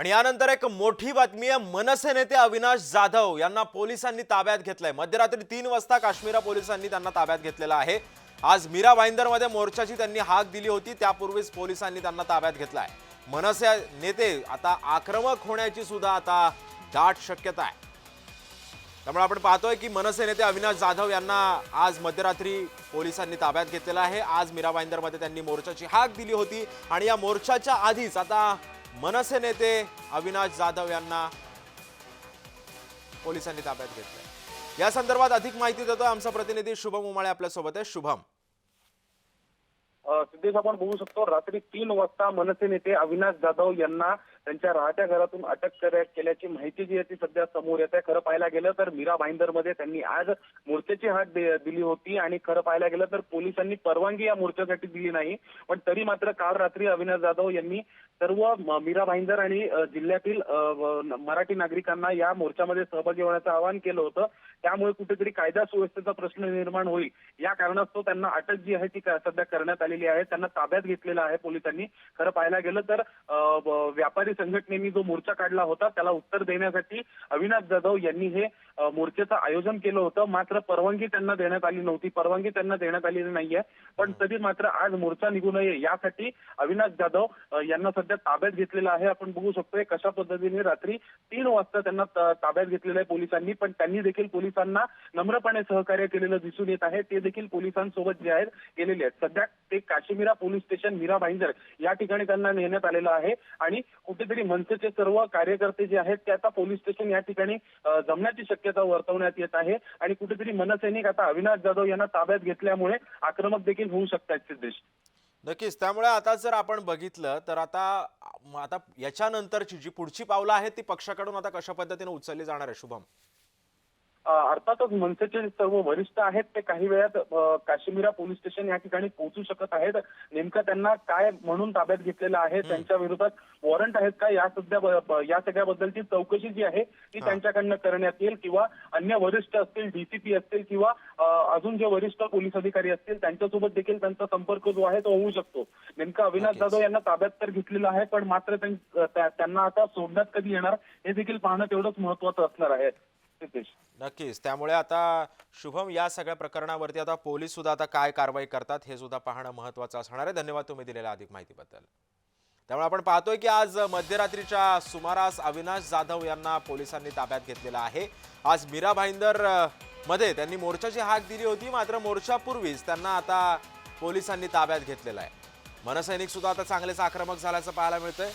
आणि यानंतर एक मोठी बातमी आहे. मनसे नेते अविनाश जाधव यांना पोलिसांनी ताब्यात घेतलंय. मध्यरात्री तीन वाजता काश्मीरा पोलिसांनी त्यांना ताब्यात घेतलेलं आहे. आज मीरा भाईंदरमध्ये मोर्चाची त्यांनी हाक दिली होती. त्यापूर्वीच पोलिसांनी त्यांना ताब्यात घेतलाय. मनसे नेते आता आक्रमक होण्याची सुद्धा आता दाट शक्यता आहे. त्यामुळे आपण पाहतोय की मनसे नेते अविनाश जाधव यांना आज मध्यरात्री पोलिसांनी ताब्यात घेतलेलं आहे. आज मीरा भाईंदरमध्ये त्यांनी मोर्चाची हाक दिली होती. आणि या मोर्चाच्या आधीच आता मनसे नेते अविनाश जाधव यांना पोलिसांनी ताब्यात घेतलं या संदर्भात अधिक माहिती देतो आमचा प्रतिनिधी शुभम उमाळे आपल्यासोबत आहे. शुभम. सिद्धेश आपण बघू शकतो रात्री तीन वाजता मनसे नेते अविनाश जाधव यांना त्यांच्या राहत्या घरातून अटक केल्याची माहिती जी आहे ती सध्या समोर येते खरं पाहायला गेलं तर मीरा भाईंदरमध्ये त्यांनी आज मूर्तीची हाक दिली होती आणि खरं पाहायला गेलं तर पोलिसांनी परवानगी या मोर्चासाठी दिली नाही. पण तरी मात्र काल रात्री अविनाश जाधव यांनी सर्व मीरा भाईंदर आणि जिल्ह्यातील मराठी नागरिकांना या मोर्चामध्ये सहभागी होण्याचं आवाहन केलं होतं. त्यामुळे कुठेतरी कायदा सुव्यवस्थेचा प्रश्न निर्माण होईल. या कारणास्तव त्यांना अटक जी आहे ती सध्या करण्यात आलेली आहे. त्यांना ताब्यात घेतलेलं आहे पोलिसांनी. खरं पाहायला गेलं तर व्यापारी शेतकरी संघटनेनी जो मोर्चा काढला होता त्याला उत्तर देण्यासाठी अविनाश जाधव यांनी हे अ, मोर्चाचं आयोजन केलं होतं. मात्र परवानगी त्यांना देण्यात आली नव्हती. परवानगी त्यांना देण्यात आलेली नाहीये. पण तरी मात्र आज मोर्चा निघू नये यासाठी अविनाश जाधव यांना सध्या ताब्यात घेतलेलं आहे. आपण बघू शकतोय कशा पद्धतीने रात्री तीन वाजता त्यांना ताब्यात घेतलेलं आहे पोलिसांनी. पण त्यांनी देखील पोलिसांना नम्रपणे सहकार्य केलेलं दिसून येत आहे. ते देखील पोलिसांसोबत जे आहेत गेलेले आहेत. सध्या ते काशीमिरा पोलीस स्टेशन मीरा भाईंदर या ठिकाणी त्यांना नेण्यात आलेलं आहे. आणि कुठेतरी मनसेचे सर्व कार्यकर्ते जे आहेत ते आता पोलीस स्टेशन या ठिकाणी जमण्याची शक्यता वर्तवण्यात येत आहे. आणि कुठेतरी मनसैनिक आता अविनाश जाधव यांना ताब्यात घेतल्यामुळे आक्रमक देखील होऊ शकतात सिद्धेश नक्कीच. त्यामुळे आता जर आपण बघितलं तर आता आता याच्यानंतरची जी पुढची पावलं आहेत ती पक्षाकडून आता कशा पद्धतीने उचलली जाणार आहे? शुभम. अर्थातच मनसेचे सर्व वरिष्ठ आहेत ते काही वेळात काश्मीरा पोलीस स्टेशन या ठिकाणी पोहोचू शकत आहेत. नेमकं त्यांना काय म्हणून ताब्यात घेतलेलं आहे त्यांच्या विरोधात वॉरंट आहेत का? या सध्या या सगळ्याबद्दलची चौकशी जी आहे ती. त्यांच्याकडनं करण्यात येईल किंवा अन्य वरिष्ठ असतील डीसीपी असतील किंवा अजून जे वरिष्ठ पोलीस अधिकारी असतील त्यांच्यासोबत देखील त्यांचा संपर्क जो आहे तो होऊ शकतो. नेमका अविनाश. जाधव यांना ताब्यात तर घेतलेलं आहे पण मात्र त्यां- त्या- त्यांना आता सोडण्यात कधी येणार हे देखील पाहणं तेवढंच महत्वाचं असणार आहे. नक्कीच. त्यामुळे आता शुभम या सगळ्या प्रकरणावरती आता पोलीस सुद्धा आता काय कारवाई करतात हे सुद्धा पाहणं महत्वाचं असणार आहे. धन्यवाद तुम्ही दिलेल्या अधिक माहितीबद्दल. त्यामुळे आपण पाहतोय की आज मध्यरात्रीच्या सुमारास अविनाश जाधव यांना पोलिसांनी ताब्यात घेतलेलं आहे. आज मीरा भाईंदरमध्ये त्यांनी मोर्चाची हाक दिली होती मात्र मोर्चापूर्वीच त्यांना आता पोलिसांनी ताब्यात घेतलेलं आहे. मनसैनिक सुद्धा आता चांगलेच आक्रमक झाल्याचं पाहायला मिळतंय.